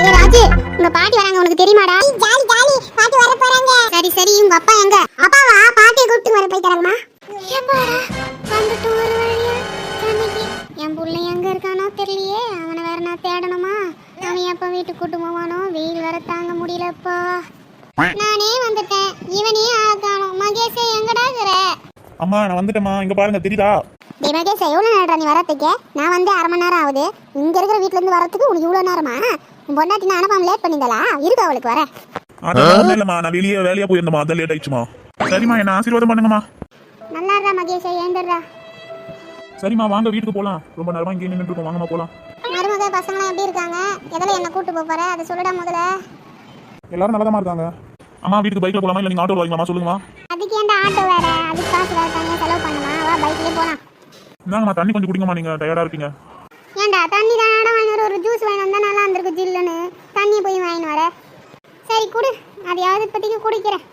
ஏ ராஜு உங்க பாட்டி வராங்க உனக்கு தெரியுமாடா? Jolly jolly. பாட்டி வர போறாங்க. சரி சரி உங்க அப்பா எங்க? அப்பாவா பாட்டியை கூப்பிட்டு வர போய்க்கறாங்கம்மா வந்துட்டு ஒரு வழியா? என் புள்ள எங்க இருக்கானோ தெரியலையே. அவனை வேற நான் தேடணுமா? அவன் எப்ப வீட்டுக்கு கூட்டு போவானோ? வெயில் வேற தாங்க முடியலப்பா. நானே வந்துட்டேன். இவனே ஆகானோ. மகேஷே எங்கடா இருக்கிற? அம்மா நான் வந்துட்டேம்மா. இங்க பாருங்க தெரியுதா? டேய் மகேஷ் எவ்வளோ நேரம்டா நீ வரத்துக்கு? நான் வந்து அரை மணி நேரம் ஆகுது. இங்க இருக்கிற வீட்ல இருந்து வரத்துக்கு உனக்கு இவ்வளோ நேரமா? பொண்டாட்டி நான் அனுப்பாம லேட் பண்ணியிருந்தாளா? இருக்கு அவளுக்கு வர. ஒண்ணும் இல்லம்மா. நான் வெளியே வேலையா போயிருந்தேம்மா. அதான் லேட் ஆயிடுச்சுமா சரிம்மா என்ன ஆசீர்வாதம் பண்ணுங்கம்மா. நல்லா இருடா மகேஷ் ஏந்துடுறா சரிம்மா வாங்க வீட்டுக்கு போலாம். ரொம்ப நேரமா இங்கே நின்றுட்டு இருக்கோம். வாங்கம்மா போலாம். மருமக பசங்களாம் எப்படி இருக்காங்க? எதில் என்ன கூட்டு போக போற? அதை சொல்லுடா முதல்ல. எல்லாரும் நல்லதமா இருக்காங்க. அம்மா வீட்டுக்கு பைக்ல போலாமா? இல்ல நீங்க ஆட்டோ வாங்கிக்கலாமா சொல்லுங்கம்மா. அதுக்கு ஏன்டா ஆட்டோ வேற? அதுக்கு காசு வேற தனியாக செலவு பண்ணுமா? வா பைக்லேயே போகலாம் இந்தாங்கம்மா தண்ணி கொஞ்சம் குடிங்கம்மா. நீங்க டயர்டா இருப்பீங்க. ஏன்டா தண்ணி தானடா வாங்கி ஒரு ஜூஸ் வாங்கி வந்தா நல்லா இருந்திருக்கு ஜில்லுன்னு தண்ணியை போய் வாங்கின்னு வர. சரி குடு அதையாவது இப்போதைக்கு குடிக்கிறேன்.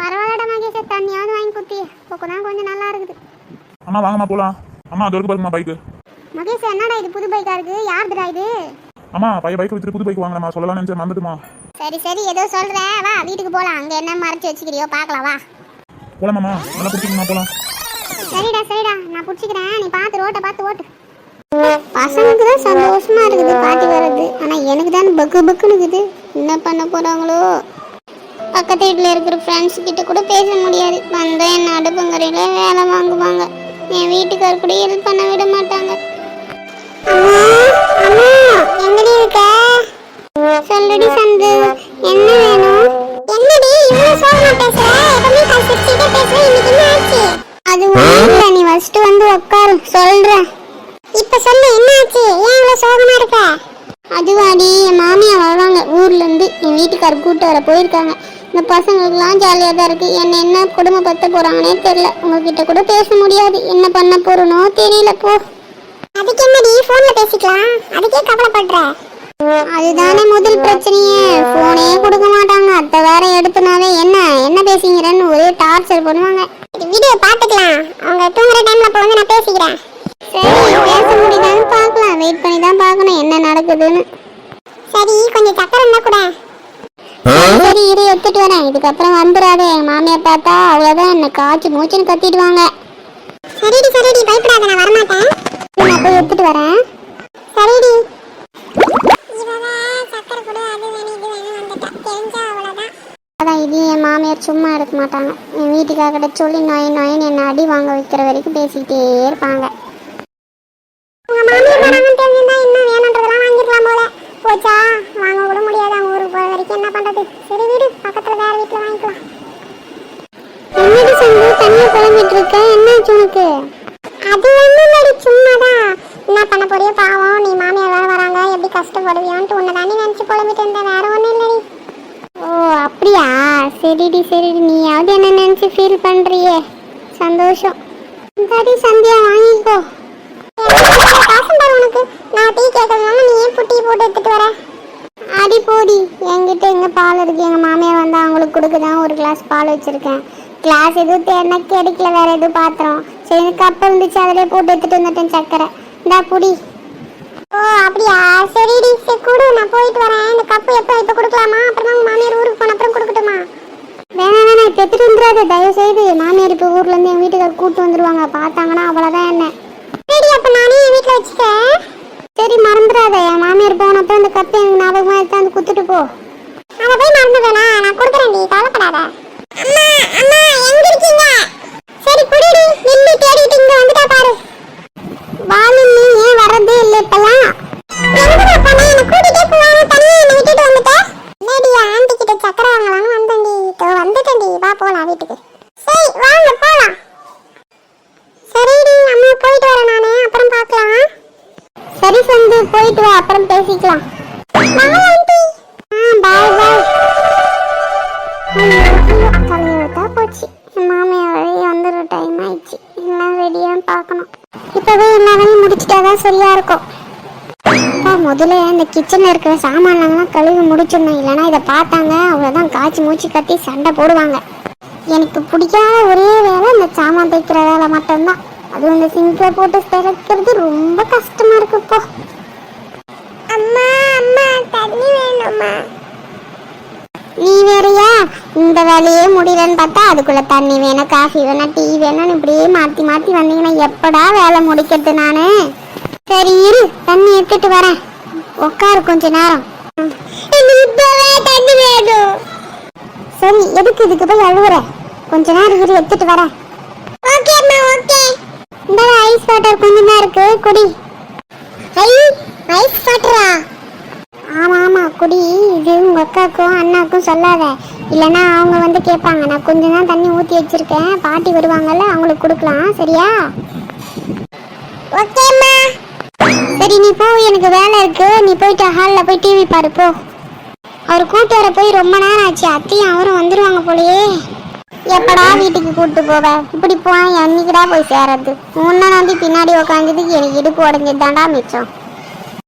பரவாயில்லடா மகேஷ் தண்ணியாவது வாங்கி குத்தி போக்கு தான் கொஞ்சம் நல்லா இருக்குது. அம்மா வாங்கம்மா போலாம். அம்மா அது பாருங்கம்மா பைக்கு மகேஷ் என்னடா இது புது பைக்கா இருக்கு? யாருதுடா இது? அம்மா பைய பைக் வச்சுட்டு புது பைக் வாங்கலாமா சொல்லலாம் நினைச்சேன் மறந்துட்டுமா? சரி சரி ஏதோ சொல்ற. வா வீட்டுக்கு போலாம். அங்க என்ன மறைச்சு வச்சுக்கிறியோ பார்க்கலாம் வா. போலாமாம்மா? நல்லா குடிச்சிக்கமா போலாம். சரிடா சரிடா. நான் பிடிச்சிக்கிறேன். நீ பார்த்து ரோட்டை பார்த்து ஓட்டு. பசங்களுக்கு தான் சந்தோஷமா இருக்குது. பாட்டி வர்றது ஆனா எனக்கு தான் பக்கு பக்குனுக்குது என்ன பண்ண போகிறாங்களோ பக்கத்து வீட்டில் இருக்கிற ஃப்ரெண்ட்ஸ் கிட்ட கூட பேச முடியாது. வந்தா என்ன அடுப்புங்கரையில வேலை வாங்குவாங்க. என் வீட்டுக்கார் கூட ஹெல்ப் பண்ண விட மாட்டாங்க. எங்கடி இருக்க? சொல்லுடி சந்து. என்ன வேணும்? என்னடி இவ்வளவு சோகமா பேசுற? எப்பவுமே கசிச்சிட்டே பேசுற இன்னைக்கு என்ன ஆச்சு? அது இல்ல நீ ஃபர்ஸ்ட் வந்து உட்காரு சொல்றேன். இப்ப சொல்லு என்ன ஆச்சு? ஏன் இவ்வளவு சோகமா இருக்க? அதுவாடி என் மாமியா வருவாங்க. ஊர்ல இருந்து என் வீட்டுக்காரர் கூட்டு வர போயிருக்காங்க. இந்த பசங்களுக்குலாம் ஜாலியாக தான் இருக்கு. என்ன என்ன குடும்பப்படுத்த போறாங்கன்னே தெரியல. உங்ககிட்ட கூட பேச முடியாது. என்ன பண்ண போறனோ தெரியல போ. அதுக்கு என்னடி போன்ல பேசிக்கலாம். அதுக்கே கவலைப்படுற. அதுதானே முதல் பிரச்சனையே. போனே கொடுக்க மாட்டாங்க. அத்தை வேற எடுத்துனாவே என்ன? என்ன பேசிக்கிறேன்னு ஒரே டார்ச்சர் பண்ணுவாங்க. வீடியோ பாத்துக்கலாம் அவங்க தூங்குற டைம்ல அப்ப வந்து நான் பேசிக்கிறேன். சரி பேச பார்க்கலாம் வெயிட் பண்ணி தான் பார்க்கணும் என்ன நடக்குதுன்னு. சரி கொஞ்சம் சக்கரை இருந்தா கூட. சரி இரு எடுத்துட்டு வரேன். இதுக்கப்புறம் வந்துடாதே. என் மாமியார் பார்த்தா அவ்வளவுதான் என்ன காய்ச்சி மூச்சுன்னு கத்திடுவாங்க. சரிடி சரிடி பயப்படாத நான் வரமாட்டேன். நான் போய் எடுத்துட்டு வரேன். சரிடி. அதான் இது என் மாமியார் சும்மா இருக்க மாட்டாங்க. என் வீட்டுக்காரர்கிட்ட சொல்லி நோய் நோயின்னு என்ன அடி வாங்க வைக்கிற வரைக்கும் பேசிக்கிட்டே இருப்பாங்க. உங்க மாமியார் வராங்கன்னு தெரிஞ்சிருந்தா இன்னும் வேணுன்றதெல்லாம் வாங்கிருக்கலாம் போல. போச்சா? வாங்க கூட முடியாது. அவங்க ஊருக்கு போற வரைக்கும் என்ன பண்றது? சரி வீடு. பக்கத்துல வேற வீட்டுல வாங்கிக்கலாம். என்னடி சந்து தனியா குழம்பிட்டு இருக்க? என்னாச்சு உனக்கு? அது ஒண்ணும் சும்மாதான். என்ன பண்ண போறியோ பாவம். நீ மாமியார் வேற வராங்க. எப்படி கஷ்டப்படுவியோன்ட்டு உன்னை தானே நினைச்சு குழம்பிட்டு இருந்தேன். வேற ஒண்ணும் இல்லடி. ஓ அப்படியா? சரிடி சரிடி. நீயாவது என்ன நினைச்சு ஃபீல் பண்றியே? சந்தோஷம். சரி சந்தியா வாங்கிக்கோ. காசு பாரு உனக்கு நான் டீ கேட்கறதுனால நீ ஏன் புட்டி போட்டு எடுத்துட்டு வர? அடி போடி என்கிட்ட எங்க பால் இருக்கு? எங்க மாமியார் வந்து அவங்களுக்கு கொடுக்குதான் ஒரு கிளாஸ் பால் வச்சிருக்கேன். கிளாஸ் எதுவும் தேடினா கிடைக்கல வேற எதுவும் பாத்திரம். சரி எனக்கு கப்பு இருந்துச்சு அதிலே போட்டு எடுத்துட்டு வந்துட்டேன் சக்கரை இந்தா புடி. ஓ அப்படியா? சரிடி சரி கொடு நான் போயிட்டு வரேன். இந்த கப்பு எப்போ? இப்போ கொடுக்கலாமா? அப்புறம் உங்க மாமியார் ஊருக்கு போன அப்புறம் கொடுக்கட்டுமா? வேணாம் வேணாம் இப்போ எடுத்துட்டு வந்துடாத. தயவு செய்து மாமியார் இப்போ ஊர்லேருந்து என் வீட்டுக்கு கூப்பிட்டு வந்துருவாங்க. பார்த்தாங்கன்னா அவ்வளோதான் என்ன சரி அப்போ நானே என் வீட்டில் வச்சுட்டேன் சரி மறந்துடாத என் மாமியார் போனப்போ எனக்கு ஞாபகமா எடுத்தாந்து குத்துட்டு போ. அதை போய் மறந்துடுவேனா நான் கொடுக்குறேன் டி கவலைப்படாத. அம்மா அம்மா எங்க இருக்கீங்க? சரி குடிடி நில்லு தேடிட்டு இங்க வந்துட்டா பாரு. வா நீ ஏன் வரதே இல்ல இப்பலாம் எங்கடா போன என்ன கூட்டிட்டே போவாங்க தனியா என்ன விட்டுட்டு வந்துட்ட? ஆண்டி கிட்ட சக்கரை வந்தேன்டி. வந்துட்டேன்டி. வா போலாம் வீட்டுக்கு. சரி வாங்க போலாம். சரிடி அம்மா போயிட்டு வரேன் நானு. அப்புறம் பார்க்கலாம். சரி சந்து போயிட்டு வா. அப்புறம் பேசிக்கலாம். போச்சு என் மாமியார் வழி வந்துடுற டைம் ஆயிடுச்சு எல்லாம் ரெடியான்னு பார்க்கணும் இப்போவே எல்லா வேலையும் முடிச்சிட்டாதான் சரியா இருக்கும் அப்பா முதல்ல இந்த கிச்சனில் இருக்கிற சாமான்லாம் கழுவி முடிச்சிடணும் இல்லைன்னா இதை பார்த்தாங்க அவ்வளோதான் காய்ச்சி மூச்சு கட்டி சண்டை போடுவாங்க எனக்கு பிடிக்காத ஒரே வேலை இந்த சாமான் தைக்கிற வேலை மட்டும்தான் அதுவும் இந்த சிங்கில் போட்டு திறக்கிறது ரொம்ப கஷ்டமா இருக்கு முடியுமா நீ வேறையா? இந்த வேலையே முடியலன்னு பார்த்தா அதுக்குள்ள தண்ணி வேணும் காஃபி வேணும் டீ வேணும்னு இப்படியே மாற்றி மாற்றி வந்தீங்கன்னா எப்படா வேலை முடிக்கிறது நானு? சரி இரு தண்ணி எடுத்துட்டு வரேன். உட்காரு கொஞ்ச நேரம். சரி எதுக்கு இதுக்கு போய் அழுகுற கொஞ்ச நேரம் இரு எடுத்துட்டு வரேன். ஓகே. இந்த ஐஸ் வாட்டர் கொஞ்சமா இருக்கு குடி. அக்காக்கும் அண்ணாக்கும் சொல்லாத. இல்லைன்னா அவங்க வந்து கேட்பாங்க நான் கொஞ்சம் தான் தண்ணி ஊற்றி வச்சிருக்கேன். பாட்டி வருவாங்கல்ல அவங்களுக்கு கொடுக்கலாம். சரியா? ஓகேம்மா சரி நீ போ. எனக்கு வேலை இருக்கு. நீ போயிட்டு ஹாலில் போய் டிவி பாரு போ. அவர் கூட்டு வர போய் ரொம்ப நேரம் ஆச்சு. அத்தையும் அவரும் வந்துருவாங்க போலயே. எப்படா வீட்டுக்கு கூப்பிட்டு போவ? இப்படி போய் என்னைக்குடா போய் சேரது முன்ன நம்பி பின்னாடி உக்காந்ததுக்கு எனக்கு இடுப்பு உடஞ்சது தாண்டா மிச்சம்.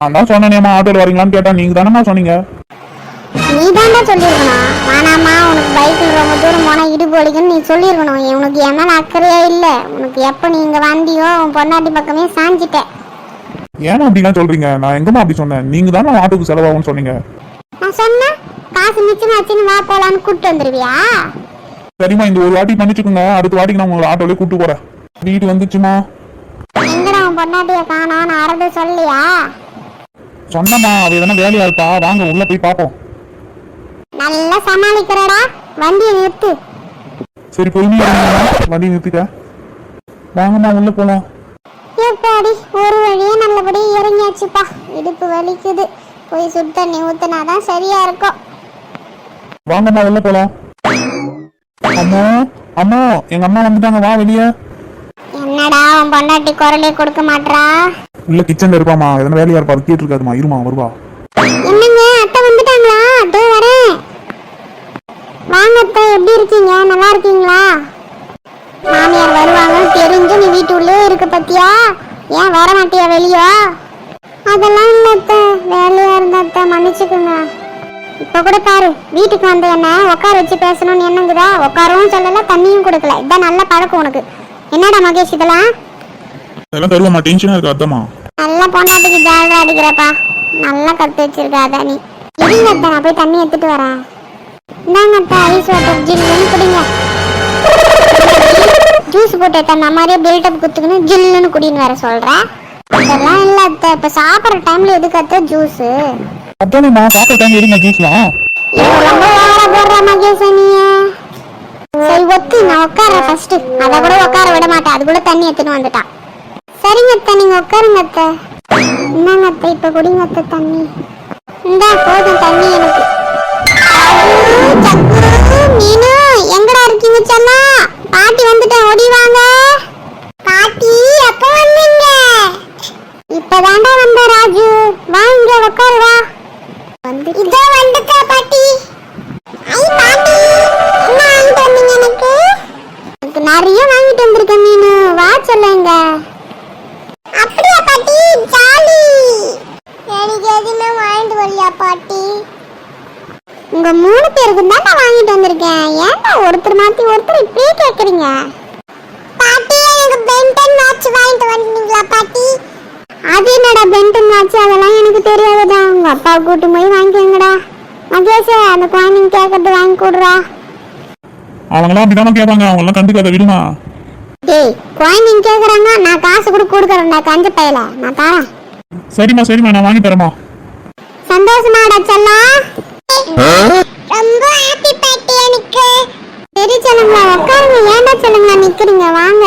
நான் தான் ஆட்டோல வரீங்களான்னு கேட்டா நீங்க தானே சொன்னீங்க. நீ தாண்டா சொல்லியிருக்கணும். வேணாம்மா உனக்கு பைக்கில் ரொம்ப தூரம் போனால் இடுப்பு வலிக்குன்னு நீ சொல்லியிருக்கணும். உனக்கு என் மேலே அக்கறையே இல்லை. உனக்கு எப்போ நீ இங்கே வந்தியோ உன் பொண்டாட்டி பக்கமே சாஞ்சிட்ட. ஏமா அப்படிலாம் சொல்றீங்க? நான் எங்கம்மா அப்படி சொன்னேன்? நீங்க தானே ஆட்டோக்கு செலவாகும்னு சொன்னீங்க. நான் சொன்னேன் காசு மிச்சமாச்சுன்னு வா போலான்னு கூப்பிட்டு வந்துருவியா? சரிம்மா இந்த ஒரு வாட்டி பண்ணிச்சுக்கோங்க. அடுத்த வாட்டிக்கு நான் உங்களை ஆட்டோலயே கூட்டு போறேன். வீடு வந்துச்சுமா எங்கடா உன் பொண்டாட்டியை காணோம் நான் அறந்து சொல்லியா? சொன்னம்மா அவ எதனா வேலையா இருப்பா? வாங்க உள்ள போய் பாப்போம் நல்லா சமாளிக்கிறடா. வண்டியை நிறுத்து. சரி பொறுமையா. வண்டி நிறுத்திக்க. வாங்கம்மா உள்ள போலாம். எப்பாடி ஒரு வழியே நல்லபடி இறங்கியாச்சுப்பா. இடுப்பு வலிக்குது. போய் சுடு தண்ணி ஊத்துனாதான் சரியா இருக்கும். வாங்கம்மா உள்ள போலாம். அம்மா அம்மா எங்க அம்மா வந்துட்டாங்க. வா வெளியே. என்னடா உன் பொண்டாட்டி குரலே கொடுக்க மாட்றா? உள்ள கிச்சன்ல இருப்பாமா எதனா வேலையா இருப்பா கேட்டு இருக்காதுமா இருமா வருவா. என்னங்க அத்தை வந்துட்டாங்களா? அதோ வரேன். வாங்க அத்தை எப்படி இருக்கீங்க? நல்லா இருக்கீங்களா? மாமியார் வருவாங்கன்னு தெரிஞ்சு நீ வீட்டுள்ளே இருக்க பத்தியா? ஏன் வர மாட்டியா வெளியே? அதெல்லாம் இல்ல அத்தை வேலையா இருந்த அத்தை மன்னிச்சுக்கோங்க. இப்ப கூட பாரு வீட்டுக்கு வந்த என்ன உட்கார வச்சு பேசணும்னு என்னங்குதா உட்காரவும் சொல்லல தண்ணியும் கொடுக்கல. இதான் நல்ல பழக்கம் உனக்கு. என்னடா மகேஷ் இதெல்லாம்? அதெல்லாம் தருவாமா டென்ஷனா இருக்கு அத்தம்மா நல்லா பொண்டாட்டிக்கு ஜாலியா அடிக்கிறப்பா. நல்லா கத்து வச்சிருக்க அதான். நீ இருங்க நான் போய் தண்ணி எடுத்துட்டு வரேன். இந்தாங்க அத்தை ஐஸ் வாட்டர் ஜில்லுன்னு குடிங்க. ஜூஸ் போட்டு தண்ணி மாதிரியே பில்டப் குத்துக்கணும் ஜில்லுன்னு குடின்னு வேற சொல்றேன். இதெல்லாம் இல்ல அத்தை இப்ப சாப்பிட்ற டைம்ல எதுக்கு அத்தை ஜூஸ்? அத்தானேம்மா சாப்பிட்ட டைம் எடுங்க ஜூஸ்லாம் ரொம்ப ஓவரா போடுற மகேஷ் நீ சரி ஒத்து நான் உட்கார்றேன் ஃபர்ஸ்ட் அத கூட உட்கார விட மாட்டேன். அது கூட தண்ணி எடுத்துன்னு வந்துட்டான். சரிங்க அத்தை நீங்க உட்காருங்க அத்தை. இந்தாங்க அத்தை இப்ப குடிங்க அத்தை தண்ணி. இந்தா போதும் தண்ணி எனக்கு. இப்பதாண்டா வந்த ராஜு வா இங்க உட்காரு வா வந்து இதோ வந்துட்டா பாட்டி ஐ பாட்டி என்ன வாங்கிட்டு வந்தீங்க எனக்கு எனக்கு நிறைய வாங்கிட்டு வந்திருக்கேன் மீனு வா சொல்லுங்க அப்படியா பாட்டி ஜாலி எனக்கு எதுவுமே வாங்கிட்டு வரலையா பாட்டி உங்க மூணு பேருக்கு தான் நான் வாங்கிட்டு வந்திருக்கேன். ஏன்டா ஒருத்தர் மாத்தி ஒருத்தர் இப்படியே கேக்குறீங்க? பாட்டி எனக்கு பென்டன் வாட்ச் வாங்கிட்டு வந்தீங்களா பாட்டி? அது என்னடா பென்டன் வாட்ச் அதெல்லாம் எனக்கு தெரியாதுடா. உங்க அப்பா கூட்டு போய் வாங்கிக்கங்கடா. மகேஷ் அந்த குழந்தைங்க கேட்கறது வாங்கி கொடுறா. அவங்களாம் அப்படிதானே கேட்பாங்க அவங்களாம் கண்டுக்காத விடுமா? டேய் குழந்தைங்க கேக்குறாங்க நான் காசு கூட கொடுக்குறேன்டா கஞ்ச பையல. நான் தரேன் சரிம்மா சரிம்மா நான் வாங்கி தரேம்மா. சந்தோஷமாடா செல்லம் சரி சொல்லுங்க உட்காருங்க. ஏன்டா சொல்லுங்க நிக்கிறீங்க? வாங்க.